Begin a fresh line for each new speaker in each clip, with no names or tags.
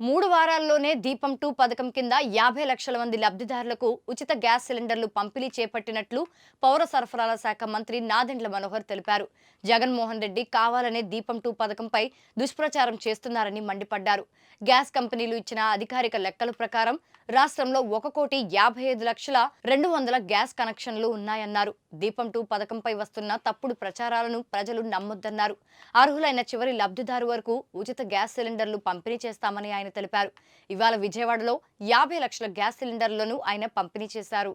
మూడు వారాల్లోనే దీపం టూ పథకం కింద యాభై లక్షల మంది లబ్ధిదారులకు ఉచిత గ్యాస్ సిలిండర్లు పంపిణీ చేపట్టినట్లు పౌర సరఫరాల శాఖ మంత్రి నాదెండ్ల మనోహర్ తెలిపారు. జగన్మోహన్ రెడ్డి కావాలనే దీపం టూ పథకంపై దుష్ప్రచారం చేస్తున్నారని మండిపడ్డారు. గ్యాస్ కంపెనీలు ఇచ్చిన అధికారిక లెక్కల ప్రకారం రాష్ట్రంలో ఒక కోటి యాభై ఐదు లక్షల రెండు వందల గ్యాస్ కనెక్షన్లు ఉన్నాయన్నారు. దీపం టూ పథకంపై వస్తున్న తప్పుడు ప్రచారాలను ప్రజలు నమ్మొద్దన్నారు. అర్హులైన చివరి లబ్ధిదారు వరకు ఉచిత గ్యాస్ సిలిండర్లు పంపిణీ చేస్తామని ఆయన తెలిపారు. ఇవాళ విజయవాడలో యాభై లక్షల గ్యాస్ సిలిండర్లను ఆయన పంపిణీ చేశారు.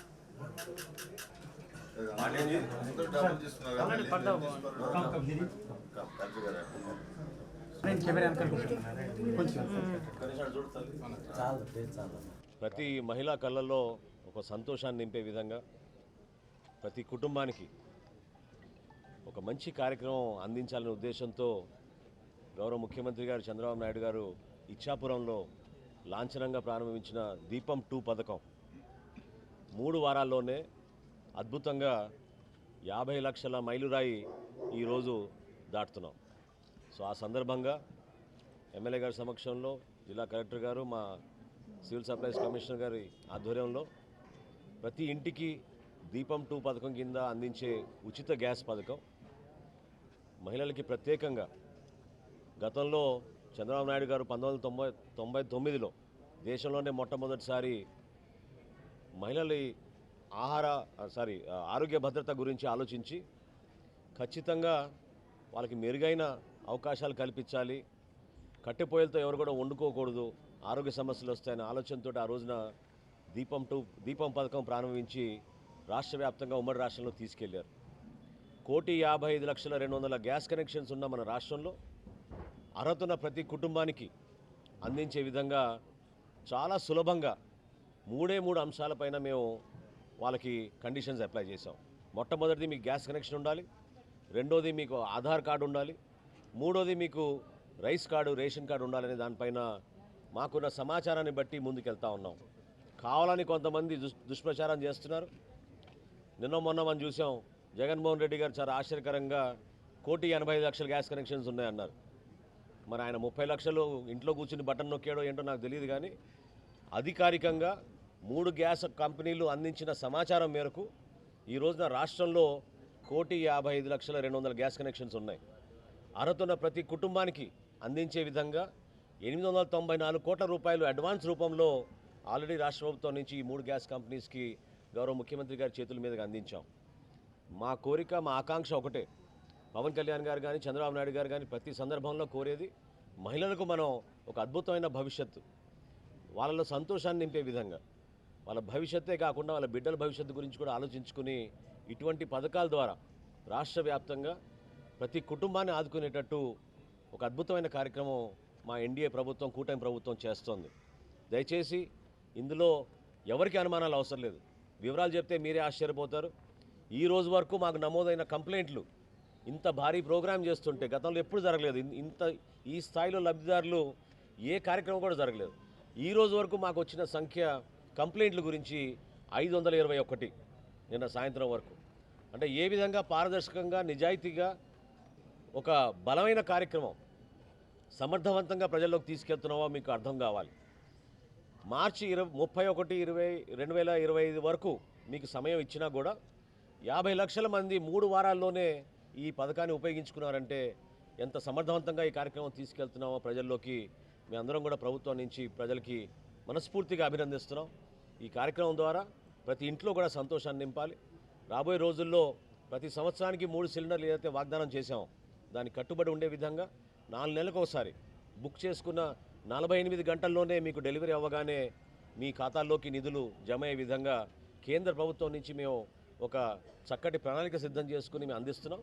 ప్రతి మహిళా కళ్ళల్లో ఒక సంతోషాన్ని నింపే విధంగా ప్రతి కుటుంబానికి ఒక మంచి కార్యక్రమం అందించాలనే ఉద్దేశంతో గౌరవ ముఖ్యమంత్రి గారు చంద్రబాబు నాయుడు గారు ఇచ్చాపురంలో లాంఛనంగా ప్రారంభించిన దీపం టూ పథకం. మూడు వారాల్లోనే అద్భుతంగా యాభై లక్షల మైలురాయి ఈరోజు దాటుతున్నాం. సో ఆ సందర్భంగా ఎమ్మెల్యే గారి సమక్షంలో జిల్లా కలెక్టర్ గారు మా సివిల్ సప్లైస్ కమిషనర్ గారి ఆధ్వర్యంలో ప్రతి ఇంటికి దీపం టూ పథకం కింద అందించే ఉచిత గ్యాస్ పథకం మహిళలకి ప్రత్యేకంగా గతంలో చంద్రబాబు నాయుడు గారు పంతొమ్మిది వందల తొంభై తొంభై తొమ్మిదిలో దేశంలోనే మొట్టమొదటిసారి మహిళల ఆహార సారీ ఆరోగ్య భద్రత గురించి ఆలోచించి ఖచ్చితంగా వాళ్ళకి మెరుగైన అవకాశాలు కల్పించాలి. కట్టెపోయలతో ఎవరు కూడా వండుకోకూడదు. ఆరోగ్య సమస్యలు వస్తాయనే ఆలోచనతో ఆ రోజున దీపం టూ దీపం పథకం ప్రారంభించి రాష్ట్ర వ్యాప్తంగా ఉమ్మడి రాష్ట్రంలో తీసుకెళ్ళారు. కోటి యాభై ఐదు లక్షల రెండు వందల గ్యాస్ కనెక్షన్స్ ఉన్న మన రాష్ట్రంలో అర్హత ఉన్న ప్రతి కుటుంబానికి అందించే విధంగా చాలా సులభంగా మూడే మూడు అంశాలపైన మేము వాళ్ళకి కండిషన్స్ అప్లై చేసాం మొట్టమొదటిది మీకు గ్యాస్ కనెక్షన్ ఉండాలి. రెండోది మీకు ఆధార్ కార్డు ఉండాలి. మూడోది మీకు రైస్ కార్డు రేషన్ కార్డు ఉండాలనే దానిపైన మాకున్న సమాచారాన్ని బట్టి ముందుకెళ్తా ఉన్నాం. కావాలని కొంతమంది దుష్ దుష్ప్రచారం చేస్తున్నారు. నిన్న మొన్న మనం చూసాం జగన్మోహన్ రెడ్డి గారు చాలా ఆశ్చర్యకరంగా కోటి ఎనభై లక్షల గ్యాస్ కనెక్షన్స్ ఉన్నాయన్నారు. మరి ఆయన ముప్పై లక్షలు ఇంట్లో కూర్చుని బటన్ నొక్కాడో ఏంటో నాకు తెలియదు కానీ అధికారికంగా మూడు గ్యాస్ కంపెనీలు అందించిన సమాచారం మేరకు ఈ రోజున రాష్ట్రంలో కోటి యాభై ఐదు లక్షల రెండు వందల గ్యాస్ కనెక్షన్స్ ఉన్నాయి. అర్హతున్న ప్రతి కుటుంబానికి అందించే విధంగా ఎనిమిది వందల తొంభై నాలుగు కోట్ల రూపాయలు అడ్వాన్స్ రూపంలో ఆల్రెడీ రాష్ట్ర ప్రభుత్వం నుంచి ఈ మూడు గ్యాస్ కంపెనీస్కి గౌరవ ముఖ్యమంత్రి గారి చేతుల మీదుగా అందించాం. మా కోరిక మా ఆకాంక్ష ఒకటే. పవన్ కళ్యాణ్ గారు కానీ చంద్రబాబు నాయుడు గారు కానీ ప్రతి సందర్భంలో కోరేది మహిళలకు మనం ఒక అద్భుతమైన భవిష్యత్తు. వాళ్ళలో సంతోషాన్ని నింపే విధంగా. వాళ్ళ భవిష్యత్తే కాకుండా వాళ్ళ బిడ్డల భవిష్యత్తు గురించి కూడా ఆలోచించుకుని ఇటువంటి పథకాల ద్వారా రాష్ట్ర వ్యాప్తంగా ప్రతి కుటుంబాన్ని ఆదుకునేటట్టు ఒక అద్భుతమైన కార్యక్రమం మా ఎన్డీఏ ప్రభుత్వం కూటమి ప్రభుత్వం చేస్తోంది. దయచేసి ఇందులో ఎవరికి అనుమానాలు అవసరం లేదు. వివరాలు చెప్తే మీరే ఆశ్చర్యపోతారు. ఈ రోజు వరకు మాకు నమోదైన కంప్లైంట్లు ఇంత భారీ ప్రోగ్రాం చేస్తుంటే గతంలో ఎప్పుడు జరగలేదు. ఇంత ఈ స్థాయిలో లబ్ధిదారులు ఏ కార్యక్రమం కూడా జరగలేదు. ఈ రోజు వరకు మాకు వచ్చిన సంఖ్య కంప్లైంట్ల గురించి ఐదు వందల ఇరవై ఒకటి నిన్న సాయంత్రం వరకు. అంటే ఏ విధంగా పారదర్శకంగా నిజాయితీగా ఒక బలమైన కార్యక్రమం సమర్థవంతంగా ప్రజల్లోకి తీసుకెళ్తున్నామో మీకు అర్థం కావాలి. మార్చి ఇరవై ముప్పై ఒకటి ఇరవై రెండు వేల ఇరవై ఐదు వరకు మీకు సమయం ఇచ్చినా కూడా యాభై లక్షల మంది మూడు వారాల్లోనే ఈ పథకాన్ని ఉపయోగించుకున్నారంటే ఎంత సమర్థవంతంగా ఈ కార్యక్రమం తీసుకెళ్తున్నామో ప్రజల్లోకి మీ అందరం కూడా ప్రభుత్వం నుంచి ప్రజలకి మనస్ఫూర్తిగా అభినందిస్తున్నాం. ఈ కార్యక్రమం ద్వారా ప్రతి ఇంట్లో కూడా సంతోషాన్ని నింపాలి. రాబోయే రోజుల్లో ప్రతి సంవత్సరానికి మూడు సిలిండర్లు ఏదైతే వాగ్దానం చేశామో దానికి కట్టుబడి ఉండే విధంగా నాలుగు నెలలకు ఒకసారి బుక్ చేసుకున్న నలభై ఎనిమిది గంటల్లోనే మీకు డెలివరీ అవ్వగానే మీ ఖాతాల్లోకి నిధులు జమ అయ్యే విధంగా కేంద్ర ప్రభుత్వం నుంచి మేము ఒక చక్కటి ప్రణాళిక సిద్ధం చేసుకుని మేము అందిస్తున్నాం.